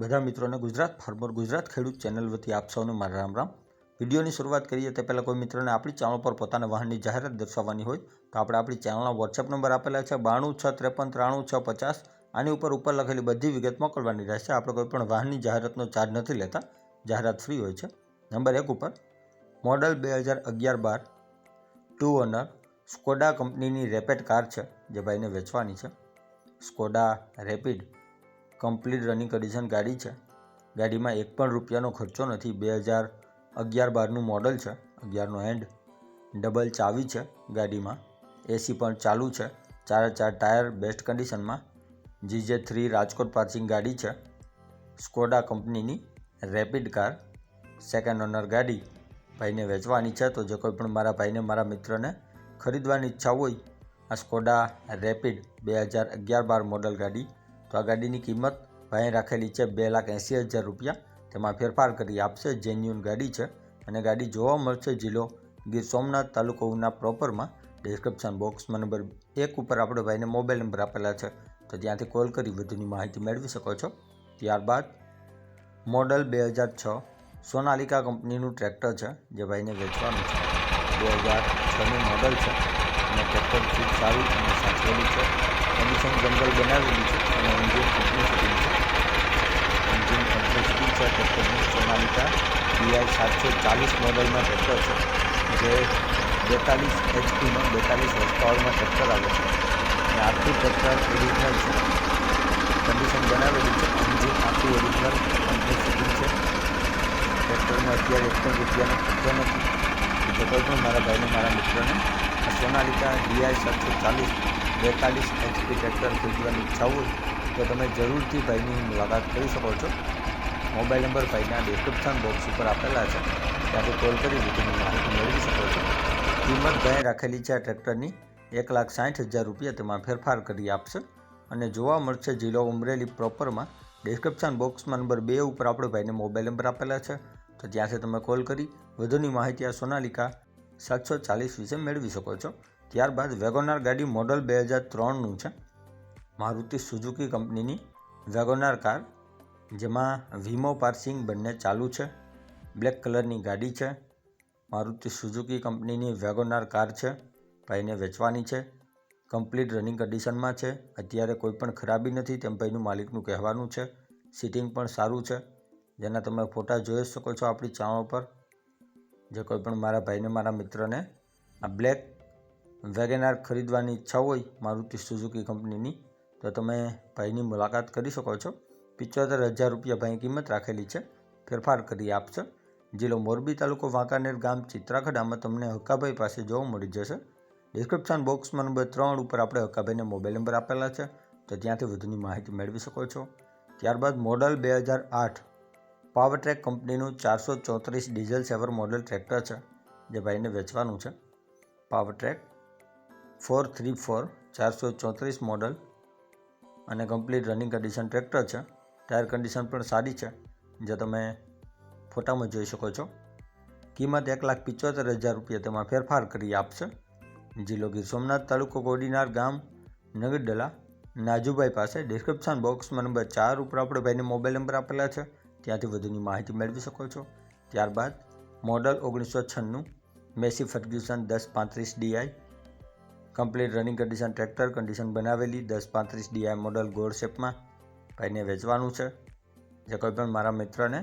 બધા મિત્રોને ગુજરાત, ફાર્મર ગુજરાત ખેડૂત ચેનલ વતી આપ સૌને મારા રામ રામ. વિડીયોની શરૂઆત કરીએ તે પહેલાં કોઈ મિત્રોને આપણી ચેનલ પર પોતાના વાહનની જાહેરાત દર્શાવવાની હોય, તો આપણે આપણી ચેનલના વોટ્સએપ નંબર આપેલા છે બાણું છ ત્રેપન ત્રાણું છ પચાસ. આની ઉપર ઉપર લખેલી બધી વિગત મોકલવાની રહેશે. આપણે કોઈ પણ વાહનની જાહેરાતનો ચાર્જ નથી લેતા, જાહેરાત ફ્રી હોય છે. નંબર એક ઉપર, મોડલ બે હજાર અગિયાર બાર, ટુ ઓનર, સ્કોડા કંપનીની રેપેડ કાર છે, જે ભાઈને વેચવાની છે. Skoda, Rapid complete running condition ગાડી છે. ગાડીમાં એક પણ રૂપિયાનો ખર્ચો નથી. બે હજાર અગિયાર બારનું મોડલ છે. અગિયારનો એન્ડ. ડબલ ચાવી છે ગાડીમાં. એસી પણ ચાલુ છે. ચારે ચાર ટાયર બેસ્ટ કન્ડિશનમાં. જીજે થ્રી રાજકોટ પાર્સિંગ ગાડી છે. સ્કોડા કંપનીની રેપિડ કાર. સેકન્ડ ઓનર ગાડી. ભાઈને વેચવાની છે તો જે કોઈ પણ મારા ભાઈને, મારા મિત્રને ખરીદવાની ઈચ્છા હોય, આ સ્કોડા રેપિડ બે હજાર અગિયાર બાર મોડલ ગાડી તો આ ગાડીની કિંમત ભાઈએ રાખેલી છે બે લાખ એંસી હજાર રૂપિયા. તેમાં ફેરફાર કરી આપશે જેન્યુન ગાડી છે અને ગાડી જોવા મળશે જિલ્લો ગીર સોમનાથ તાલુકો ઉના પ્રોપરમાં. ડિસ્ક્રિપ્શન બોક્સમાં નંબર એક ઉપર આપણે ભાઈને મોબાઈલ નંબર આપેલા છે. તો ત્યાંથી કોલ કરી વધુની માહિતી મેળવી શકો છો. ત્યારબાદ મોડલ બે હજાર છ સોનાલિકા કંપનીનું ટ્રેક્ટર છે જે ભાઈને વેચવાનું છે. બે હજાર છનું મોડલ છે અને ટ્રેક્ટર ખૂબ સારું અને સાચવેલું છે. કન્ડિશન જંગલ બનાવેલી છે. એન્જિન કંપની ફિટિંગ છે એન્જિન કંપની ફિટિંગ છે સોનાલિકા બીઆઈ સાતસો ચાલીસ મોડલમાં ટ્રેક્ટર છે જે બેતાલીસ એચપીનો બેતાલીસ હોર્સ પાવરમાં ટ્રેક્ટર આવે છે અને આખું ટ્રેક્ટર ઓરિજિનલ છે કન્ડિશન બનાવેલી છે એન્જિન આખું ઓરિજિનલ કંપની ફિટિંગ છે ટ્રેક્ટરમાં અત્યારે એક પણ રૂપિયાનો ખર્ચો નથી જો કોઈ પણ મારા ભાઈને મારા મિત્રોને આ સોનાલિકા ડીઆઈ સાતસો ચાલીસ બેતાલીસ એચપી ટ્રેક્ટર ખરીદવાની ઈચ્છા હોય તો તમે જરૂરથી ભાઈની મુલાકાત કરી શકો છો. મોબાઈલ નંબર ભાઈના ડિસ્ક્રિપ્શન બોક્સ ઉપર આપેલા છે. ત્યાંથી કોલ કરી વધુની માહિતી મેળવી શકો છો. કિંમત ભાઈએ રાખેલી છે આ ટ્રેક્ટરની એક લાખ સાઠ હજાર રૂપિયા તેમાં ફેરફાર કરી આપશે. અને જોવા મળશે જિલ્લો અમરેલી પ્રોપરમાં ડિસ્ક્રિપ્શન બોક્સમાં નંબર બે ઉપર આપણે ભાઈને મોબાઈલ નંબર આપેલા છે. તો ત્યાંથી તમે કોલ કરી. વધુની માહિતી આ સોનાલિકા સાતસો ચાલીસ વિશે મેળવી શકો છો. ત્યારબાદ વેગોનાર ગાડી મોડલ બે હજાર ત્રણનું છે. મારુતિ સુઝુકી કંપનીની વેગોનાર કાર, જેમાં વીમો પાર્સિંગ બંને ચાલુ છે. બ્લેક કલરની ગાડી છે. મારુતિ સુઝુકી કંપનીની વેગોનાર કાર છે. ભાઈને વેચવાની છે. કમ્પ્લીટ રનિંગ કન્ડિશનમાં છે. અત્યારે કોઈ પણ ખરાબી નથી તેમ ભાઈનું માલિકનું કહેવાનું છે. સિટિંગ પણ સારું છે. જેના તમે ફોટા જોઈ શકો છો આપણી ચાણો પર જે કોઈ પણ મારા ભાઈને, મારા મિત્રને આ બ્લેક વેગેનાર ખરીદવાની ઈચ્છા હોય મારુતિ સુઝુકી કંપનીની, તો તમે ભાઈની મુલાકાત કરી શકો છો. પિચોતેર હજાર રૂપિયા ભાઈ કિંમત રાખેલી છે. ફેરફાર કરી આપશે જિલ્લો મોરબી તાલુકો વાંકાનેર ગામ ચિત્રાખડામાં તમને હક્કાભાઈ પાસે જોવા મળી જશે. ડિસ્ક્રિપ્શન બોક્સમાં નંબર ત્રણ ઉપર આપણે હક્કાભાઈને મોબાઈલ નંબર આપેલા છે, તો ત્યાંથી વધુની માહિતી મેળવી શકો છો. ત્યારબાદ મોડલ બે હજાર આઠ પાવર ટ્રેક કંપનીનું ચારસો ચોત્રીસ ડીઝલ સેવર મોડલ ટ્રેક્ટર છે, જે ભાઈને વેચવાનું છે. Powertrac four three four ચારસો ચોત્રીસ મોડલ અને કમ્પ્લીટ રનિંગ કન્ડિશન ટ્રેક્ટર છે. ટાયર કન્ડિશન પણ સારી છે. જે તમે ફોટામાં જોઈ શકો છો. કિંમત એક લાખ પિચોતેર હજાર રૂપિયા તેમાં ફેરફાર કરી આપશે. જિલ્લો ગીર સોમનાથ તાલુકો કોડીનાર ગામ, નગરડલા, નાજુભાઈ પાસે. ડિસ્ક્રિપ્શન બોક્સમાં નંબર ચાર ઉપર આપણે ભાઈને મોબાઈલ નંબર આપેલા છે. ત્યાંથી વધુની માહિતી મેળવી શકો છો. ત્યારબાદ મોડલ ઓગણીસો છન્નું મેસી ફર્ગ્યુસન દસ પાંત્રીસ DI complete running condition tractor condition બનાવેલી, દસ પાંત્રીસ ડીઆઈ મોડલ ગોળ શેપમાં ભાઈને વેચવાનું છે. જે કોઈ પણ મારા મિત્રને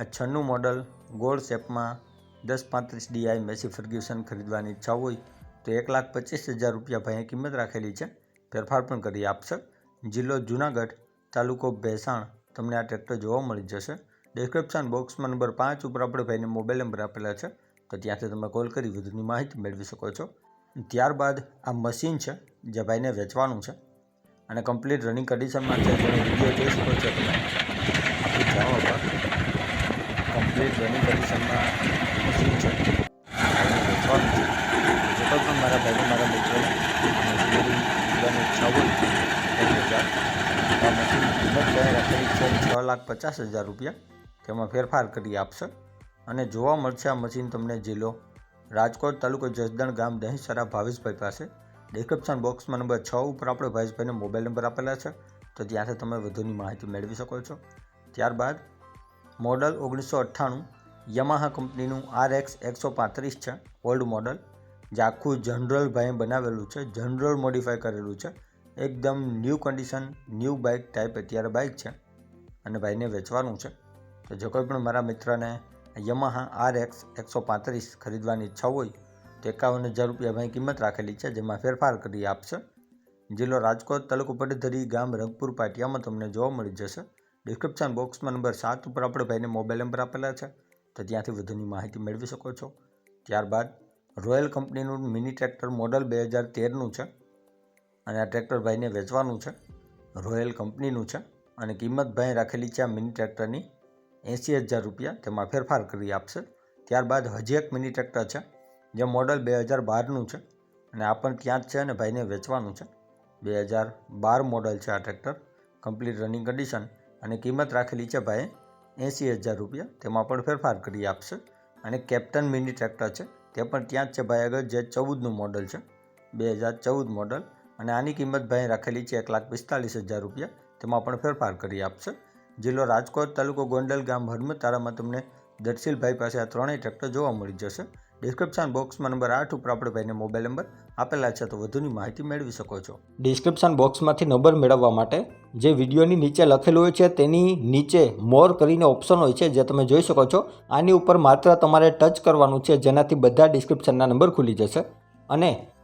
આ છન્નું મોડલ ગોળ શેપમાં દસ પાંત્રીસ ડીઆઈ મેસી ફર્ગ્યુસન ખરીદવાની ઈચ્છા હોય, તો એક લાખ પચીસ હજાર રૂપિયા ભાઈએ કિંમત રાખેલી છે. ફેરફાર પણ કરી આપશે. જિલ્લો જુનાગઢ, તાલુકો ભેસાણ તમને આ ટ્રેક્ટર જોવા મળી જશે. ડિસ્ક્રિપ્શન બોક્સમાં નંબર પાંચ ઉપર આપણે ભાઈને મોબાઈલ નંબર આપેલા છે. તો ત્યાંથી તમે કોલ કરી વધુની માહિતી મેળવી શકો છો. ત્યારબાદ આ મશીન છે જે ભાઈને વેચવાનું છે અને કમ્પ્લીટ રનિંગ કન્ડિશનમાં છે. જેનો વીડિયો જોઈ શકો છો. તમે આપણી ચેનલ પર કમ્પ્લીટ રનિંગ કન્ડિશનમાં મશીન છે. વેચવાનું છે. જે પણ મારા ભાઈને મારા મિત્રોને મશીનરી લેવાની ઈચ્છા હોય તો હજાર આ મશીન કિંમત જાહેર રાખેલી છે. છ લાખ પચાસ હજાર રૂપિયા તેમાં ફેરફાર કરી આપશે. અને જોવા મળશે આ મશીન તમને જિલ્લો રાજકોટ તાલુકો જસદણ ગામ દહીંસરા ભાવેશભાઈ પાસે. ડિસ્ક્રિપ્શન બોક્સમાં નંબર છ ઉપર આપણે ભાવેશભાઈને મોબાઈલ નંબર આપેલા છે. તો ત્યાંથી તમે વધુની માહિતી મેળવી શકો છો. ત્યારબાદ મોડલ ઓગણીસો અઠ્ઠાણું યમાહા કંપનીનું આર એક્સ એકસો પાંત્રીસ છે ઓલ્ડ મોડલ જે આખું જનરલ ભાઈએ બનાવેલું છે, જનરલ મોડિફાઈ કરેલું છે. એકદમ new condition new bike type અત્યારે બાઇક છે. અને ભાઈને વેચવાનું છે. તો જો કોઈ પણ મારા મિત્રને યમાહા આર એક્સ એકસો પાંત્રીસ ખરીદવાની ઈચ્છા હોય તો એકાવન હજાર રૂપિયા ભાઈ કિંમત રાખેલી છે, જેમાં ફેરફાર કરી આપશે. જિલ્લો રાજકોટ તાલુકો પડધરી ગામ રંગપુર પાટિયામાં તમને જોવા મળી જશે. ડિસ્ક્રિપ્શન બોક્સમાં નંબર સાત ઉપર આપણે ભાઈને મોબાઈલ નંબર આપેલા છે, તો ત્યાંથી વધુની માહિતી મેળવી શકો છો. ત્યારબાદ રોયલ કંપનીનું મિની ટ્રેક્ટર મોડલ બે હજાર તેરનું છે અને આ ટ્રેક્ટર ભાઈને વેચવાનું છે. રોયલ કંપનીનું છે અને કિંમત ભાઈ રાખેલી છે આ મિની ટ્રેક્ટરની એંસી હજાર રૂપિયા તેમાં ફેરફાર કરી આપશે. ત્યારબાદ હજી એક મિની ટ્રેક્ટર છે. જે મોડલ બે હજાર બારનું છે અને આ પણ ત્યાં જ છે અને ભાઈને વેચવાનું છે. બે હજાર બાર મોડલ છે આ ટ્રેક્ટર. કમ્પ્લીટ રનિંગ કન્ડિશન અને કિંમત રાખેલી છે ભાઈએ એંસી હજાર રૂપિયા. તેમાં પણ ફેરફાર કરી આપશે. અને કેપ્ટન મિની ટ્રેક્ટર છે. તે પણ ત્યાં જ છે ભાઈ આગળ, જે ચૌદનું મોડલ છે. બે હજાર ચૌદ મોડલ. અને આની કિંમત ભાઈ રાખેલી છે એક લાખ પિસ્તાલીસ હજાર રૂપિયા. તેમાં પણ ફેરફાર કરી આપશે. જિલ્લો રાજકોટ તાલુકો ગોંડલ ગામ હરમતારામાં તમને દર્શીલભાઈ પાસે આ ત્રણેય ટ્રેક્ટર જોવા મળી જશે. ડિસ્ક્રિપ્શન બોક્સમાં નંબર આઠ ઉપર આપણે ભાઈને મોબાઈલ નંબર આપેલા છે, તો વધુની માહિતી મેળવી શકો છો. ડિસ્ક્રિપ્શન બોક્સમાંથી નંબર મેળવવા માટે જે વિડીયોની નીચે લખેલું હોય છે, તેની નીચે મોર કરીને ઓપ્શન હોય છે, જે તમે જોઈ શકો છો. આની ઉપર માત્ર તમારે ટચ કરવાનું છે, જેનાથી બધા ડિસ્ક્રિપ્શનના નંબર ખુલી જશે. અને